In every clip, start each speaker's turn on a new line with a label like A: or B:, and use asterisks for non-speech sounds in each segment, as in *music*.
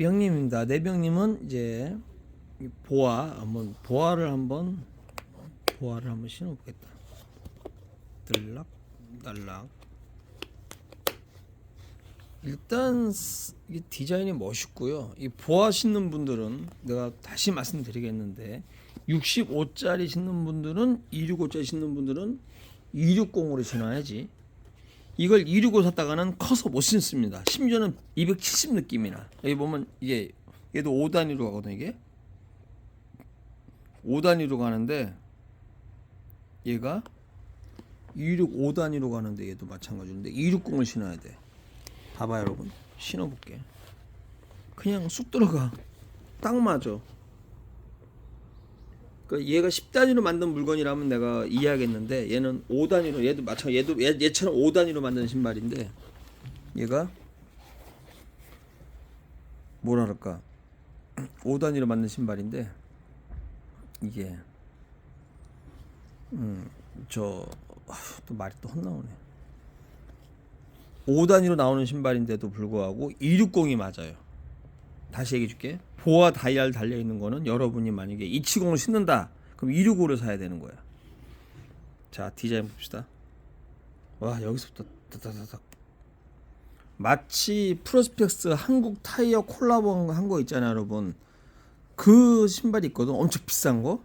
A: 병님입니다. 내병님은 이제 이 보아 한번 보아를 한번 보아를 한번 신어보겠다. 들락 날락. 일단 스- 이 디자인이 멋있고요. 이 보아 신는 분들은 내가 다시 말씀드리겠는데 65짜리 신는 분들은 265짜리 신는 분들은 260으로 신어야지. 이걸 265 샀다가는 커서 못 신습니다. 심지어는 270 느낌이나. 여기 보면 이게 얘도 5단위로 가거든 이게. 5단위로 가는데 얘가 265 단위로 가는데 얘도 마찬가지인데 260을 신어야 돼. 봐봐 여러분. 신어볼게. 그냥 쑥 들어가. 딱 맞아. 그 얘가 10단위로 만든 물건이라면 내가 이해하겠는데 얘는 5단위로 얘도 마찬 얘도 얘, 얘처럼 5단위로 만든 신발인데 얘가 그럴까? 5단위로 만든 신발인데 이게 음저 또 말이 또 헛나오네. 5단위로 나오는 신발인데도 불구하고 260이 맞아요 다시 얘기해 줄게. 보아 다이얼 달려 있는 거는 여러분이 만약에 270을 신는다. 그럼 265를 사야 되는 거야. 자, 디자인 봅시다. 와, 여기서부터 다다다닥. 마치 프로스펙스 한국 타이어 콜라보 한 거 있잖아요, 여러분. 그 신발이 있거든. 엄청 비싼 거.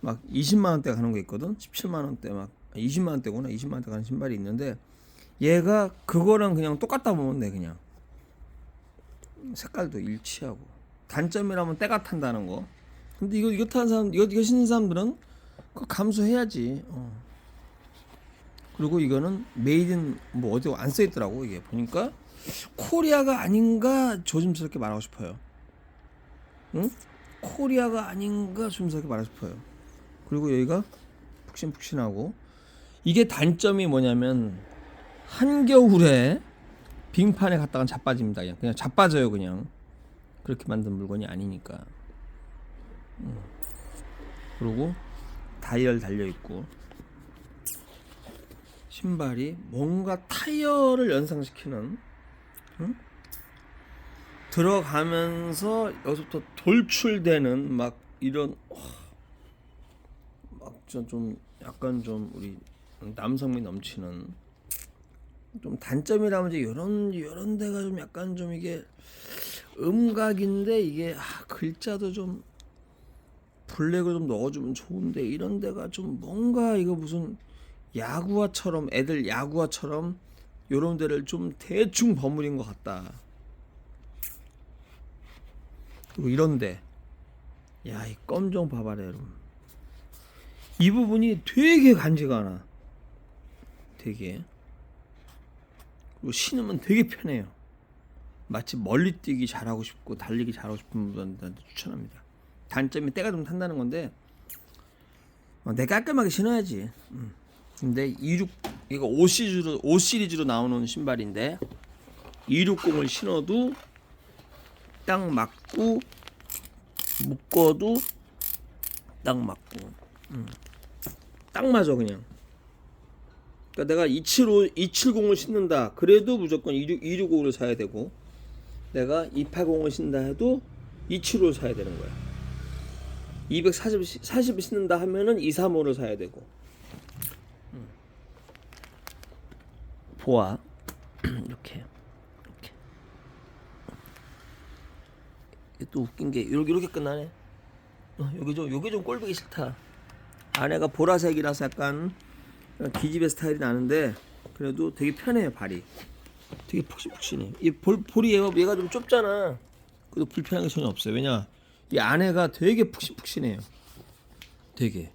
A: 막 20만 원대 가는 거 있거든. 17만 원대 막 20만 원대구나. 20만 원대 가는 신발이 있는데 얘가 그거랑 그냥 똑같다 보면 돼, 그냥. 색깔도 일치하고 단점이라면 때가 탄다는 거. 근데 이거 이거 타는 사람 이거 이거 신는 사람들은 그거 감수해야지. 어. 그리고 이거는 메이드인 뭐 어디 안 써 있더라고 이게 보니까 코리아가 아닌가 조심스럽게 말하고 싶어요. 응? 코리아가 아닌가 조심스럽게 말하고 싶어요. 그리고 여기가 푹신푹신하고 이게 단점이 뭐냐면 한겨울에 빙판에 갔다가 자빠집니다. 그냥 그냥 자빠져요 그냥 그렇게 만든 물건이 아니니까. 음. 그리고 다이얼 달려 있고 신발이 뭔가 타이어를 연상시키는 응? 들어가면서 여기서부터 돌출되는 막 이런 막좀 약간 좀 우리 남성미 넘치는 좀 단점이라면 이제 이런 이런 데가 좀 약간 좀 이게 음각인데 이게 아, 글자도 좀 블랙을 좀 넣어주면 좋은데 이런 데가 좀 뭔가 이거 무슨 야구화처럼 애들 야구화처럼 요런 데를 좀 대충 버무린 것 같다. 그리고 이런데 야이껌좀 봐봐라 여러분. 이 부분이 되게 간지가 않아. 되게. 그리고 신으면 되게 편해요. 마치 멀리 뛰기 잘하고 싶고 달리기 잘하고 싶은 분들한테 추천합니다. 단점이 때가 좀 탄다는 건데 어, 내 깔끔하게 신어야지. 음. 근데 26 이거 5 시리즈로 5 시리즈로 나오는 신발인데 260을 신어도 딱 맞고 묶어도 딱 맞고 음. 딱 맞아 그냥. 그러니까 내가 275, 270을 신는다. 그래도 무조건 26, 265를 사야 되고 내가 280을 신다 해도 275를 사야 되는 거야. 240, 40을 신는다 하면은 235를 사야 되고. 음. 보아 *clears throat* 이렇게 이렇게 이게 또 웃긴 게 이렇게 이렇게 끝나네. 어, 여기 좀 여기 좀 꼴보기 싫다. 안에가 보라색이라서 약간 기집애 스타일이 나는데 그래도 되게 편해요 발이. 되게 푹신푹신해. 이 볼, 볼이 얘가, 좀 좁잖아. 그래도 불편한 게 전혀 없어요. 왜냐 이 안에가 되게 푹신푹신해요. 되게.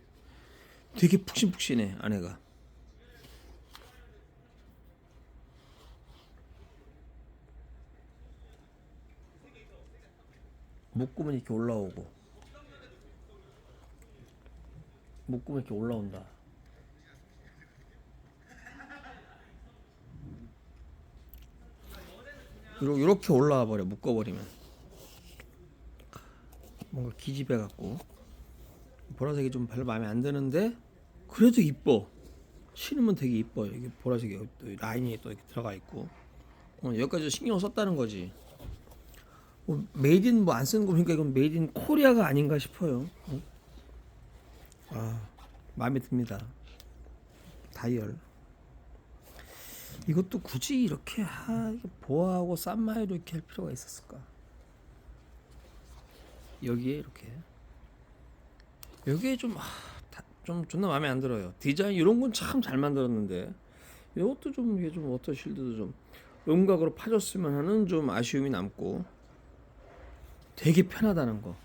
A: 되게 푹신푹신해 안에가. 묶으면 이렇게 올라오고. 묶으면 이렇게 올라온다 요렇게 올라와 버려 묶어버리면 뭔가 기집애 같고 보라색이 좀 별로 마음에 안 드는데 그래도 이뻐 신으면 되게 이뻐 이게 보라색이 또 라인이 또 이렇게 들어가 있고 어, 여기까지 신경 썼다는 거지 뭐 메이드인 뭐 안 쓰는 거 보니까 이건 메이드인 코리아가 아닌가 싶어요. 어? 아 마음에 듭니다. 다이얼. 이것도 굳이 이렇게 아, 이게 보아하고 싼마이로 이렇게 할 필요가 있었을까? 여기에 이렇게 여기에 좀, 아, 존나 마음에 안 들어요. 디자인 이런 건 참 잘 만들었는데 이것도 좀 이게 좀 워터 실드도 좀 음각으로 파줬으면 하는 좀 아쉬움이 남고 되게 편하다는 거.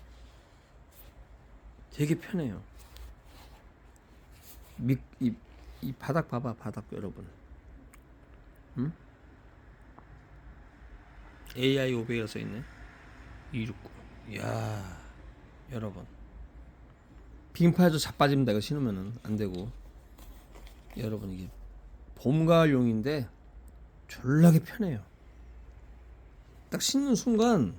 A: 되게 편해요. 미, 이, 이 바닥 봐봐 바닥 여러분. 응? AI 500이라 써 있네. 269. 이야 여러분. 빙파에도 자빠집니다. 이거 신으면은 안 되고. 여러분 이게 봄 가을용인데 졸라게 편해요. 딱 신는 순간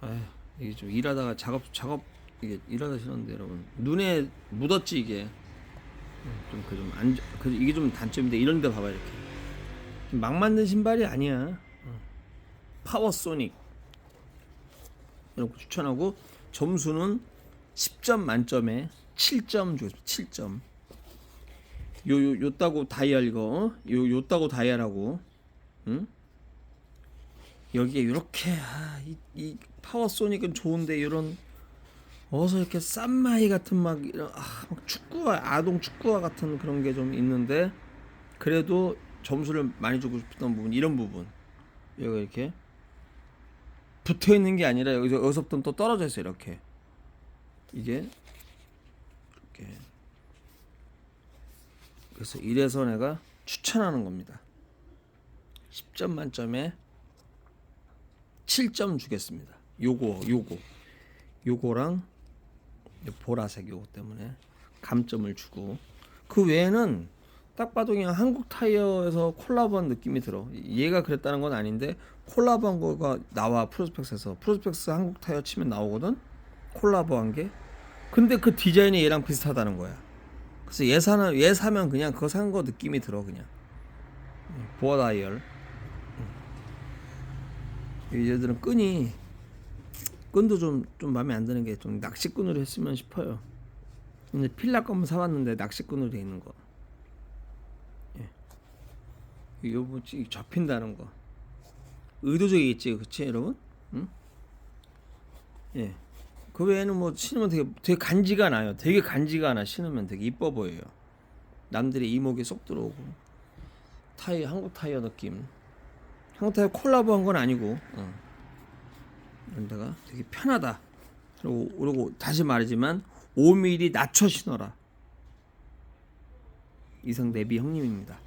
A: 아 이게 좀 일하다가 작업 작업 이게 일하다 신었는데 여러분 눈에 묻었지 이게 좀 그좀안 그 이게 좀 단점인데 이런 데 봐봐 이렇게 막 만든 신발이 아니야. 어. 파워소닉. 거 추천하고 점수는 10점 만점에 7점 주겠습니다. 7점. 요, 요, 요따고 다이얼 이거. 요, 요따고 다이얼하고. 응? 여기에 이렇게 아, 이, 이 파워소닉은 좋은데 이런 어서 이렇게 쌈마이 같은 막 이런 아, 막 축구화 아동 축구화 같은 그런 게 좀 있는데 그래도 점수를 많이 주고 싶었던 부분 이런 부분. 여기 이렇게 붙어 있는 게 아니라 여기서 여기서부터 또 떨어져 있어요 이렇게. 이게 이렇게. 그래서 이래서 내가 추천하는 겁니다. 10점 만점에 7점 주겠습니다. 요거 요거. 요거랑 요 보라색 요거 때문에 감점을 주고. 그 외에는 딱 봐도 그냥 한국 타이어에서 콜라보한 느낌이 들어. 얘가 그랬다는 건 아닌데 콜라보한 거가 나와 프로스펙스에서 프로스펙스 한국 타이어 치면 나오거든. 콜라보한 게. 근데 그 디자인이 얘랑 비슷하다는 거야. 그래서 얘 사는 얘 사면 그냥 그거 산 거 느낌이 들어 그냥. 보아 다이얼. 얘들은 끈이 끈도 좀좀 마음에 안 드는 게 좀 낚시끈으로 했으면 싶어요. 근데 필라 거만 사왔는데 낚시끈으로 돼 있는 거. 예. 요 뭐지 접힌다는 거. 의도적이겠지, 그렇지 여러분? 응? 예. 그 외에는 뭐 신으면 되게 되게 간지가 나요. 되게 간지가 나 신으면 되게 이뻐 보여요. 남들의 이목에 쏙 들어오고 타이어 한국 타이어 느낌. 한국 타이어 콜라보한 건 아니고. 어. 이런데가 되게 편하다. 그리고 그리고 다시 말하지만 5mm 낮춰 신어라. 이상 내비 형님입니다.